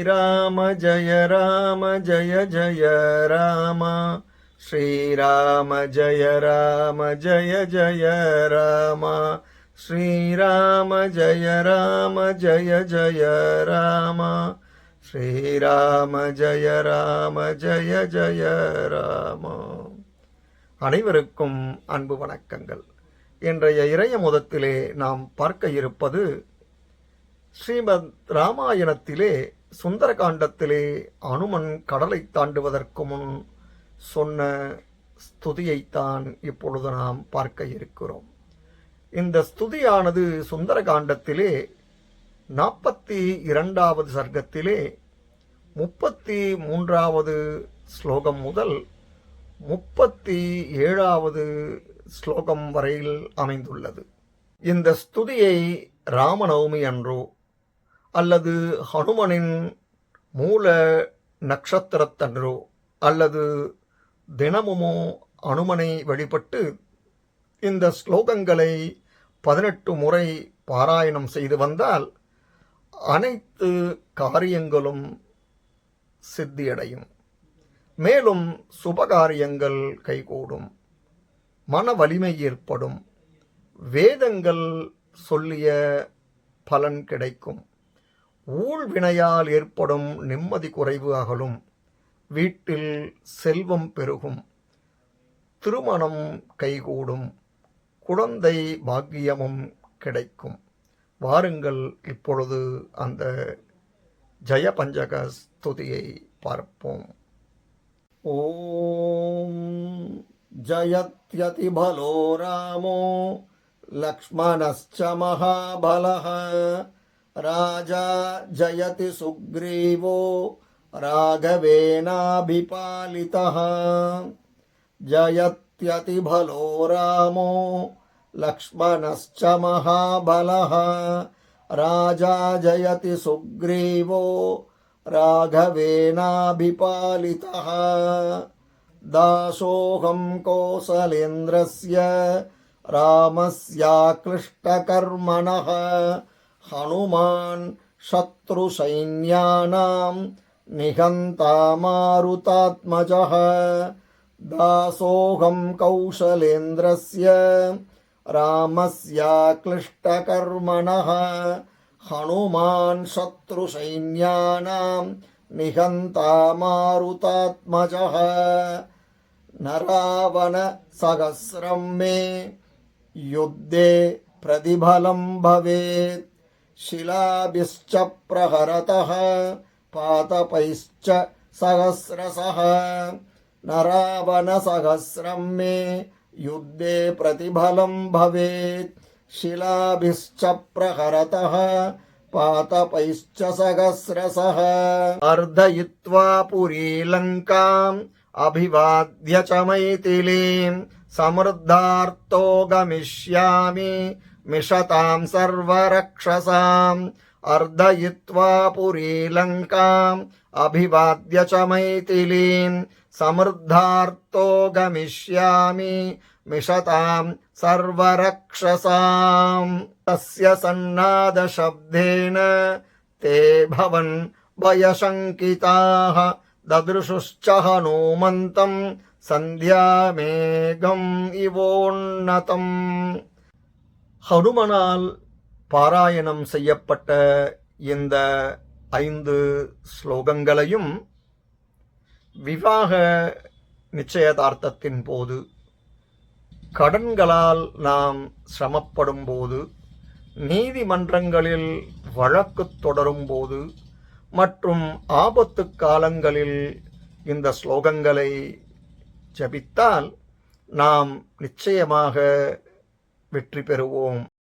ஸ்ரீராம ஜய ராம ஜய ஜய ராம. ஸ்ரீராம ஜய ராம ஜய ஜய ராம. ஸ்ரீராம ஜய ராம ஜய ஜய ராம. ஸ்ரீராம ஜய ராம ஜய ஜய ராம. அனைவருக்கும் அன்பு வணக்கங்கள். இன்றைய இறைய முதத்திலே நாம் பார்க்க இருப்பது ஸ்ரீமத் ராமாயணத்திலே சுந்தரகாண்டத்திலே அனுமன் கடலை தாண்டுவதற்கு முன் சொன்ன ஸ்துதியைத்தான் இப்பொழுது நாம் பார்க்க இருக்கிறோம். இந்த ஸ்துதியானது சுந்தரகாண்டத்திலே நாற்பத்தி இரண்டாவது சர்க்கத்திலே முப்பத்தி மூன்றாவது ஸ்லோகம் முதல் முப்பத்தி ஏழாவது ஸ்லோகம் வரையில் அமைந்துள்ளது. இந்த ஸ்துதியை ராமநவமி அன்றோ அல்லது ஹனுமனின் மூல நட்சத்திரத்தன்றோ அல்லது தினமுமோ அனுமனை வழிபட்டு இந்த ஸ்லோகங்களை பதினெட்டு முறை பாராயணம் செய்து வந்தால் அனைத்து காரியங்களும் சித்தியடையும். மேலும் சுபகாரியங்கள் கைகூடும். மன வலிமை ஏற்படும். வேதங்கள் சொல்லிய பலன் கிடைக்கும். ஊழ்வினையால் ஏற்படும் நிம்மதி குறைவு அகலும். வீட்டில் செல்வம் பெருகும். திருமணம் கைகூடும். குழந்தை பாக்கியமும் கிடைக்கும். வாருங்கள் இப்பொழுது அந்த ஜயபஞ்சக ஸ்துதியை பார்ப்போம். ஓம் ஜயத்யதிபலோ ராமோ லக்ஷ்மணஸ்ச மகாபலக राजा जयति सुग्रीवो राघवेनाभिपालितः जयत्यतिभलो रामो लक्ष्मणश्च महाबलः राजा जयति सुग्रीवो राघवेनाभिपालितः दासोऽहं कोसलेन्द्रस्य रामस्याक्लिष्टकर्मणः హనుమాన్ శత్రు సైన్యానాం నిఘంతా మారుతాత్మజ దాసోహం కౌశలేంద్రస్య రామస్యాక్లిష్టకర్మణ హనుమాన్ శత్రు సైన్యానాం నిఘంతా మారుతాత్మజ నరావణ సహస్రం మే యుద్ధే ప్రతిఫలం భవేత్ శిలాభిశ్చ ప్రహరత పాతపైశ్చ సహస్రస. నరావణ సహస్రం మే యుద్ధే ప్రతిఫలం భవేత్. శిలాభిశ్చ ప్రహరత పాతపైశ్చ సహస్రస. అర్ధయిత్వా పురీలంకాం అభివాద్య చ మైథిలీం. సమృద్ధార్తో గమిష్యామి मिषतां सर्वरक्षसाम् अर्धयित्वा पुरीलङ्काम् अभिवाद्य च मैथिलीम् समृद्धार्तो गमिष्यामि मिषताम् सर्वरक्षसाम् तस्य सन्नादशब्देन ते भवन् भयशङ्किताः ददृशुश्च हनूमन्तम् सन्ध्यामेघम् इवोन्नतम् ஹனுமனால் பாராயணம் செய்யப்பட்ட இந்த ஐந்து ஸ்லோகங்களையும் விவாக நிச்சயதார்த்தத்தின் போது கடன்களால் நாம் சிரமப்படும் போது நீதிமன்றங்களில் வழக்கு தொடரும் போது மற்றும் ஆபத்து காலங்களில் இந்த ஸ்லோகங்களை ஜபித்தால் நாம் நிச்சயமாக வெற்றி பெறுவோம்.